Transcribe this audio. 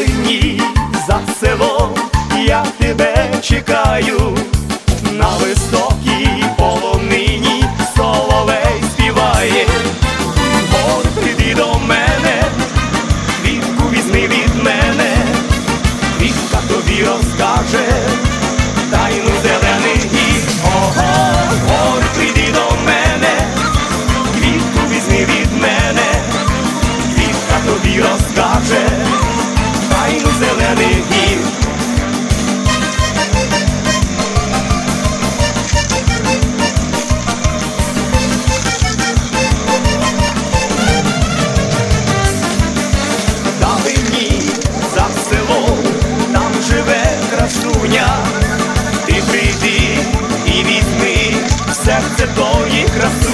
далині за село, я тебе чекаю, на високій полонині соловей співає, О, ти до мене, квітку візьми від мене, Вітка тобі розкаже, тайну зелених. Ого, прийди до мене, квітку візьми від мене, Вітка тобі розкаже. Красуня, ти прийди і візьми в серце тої краси.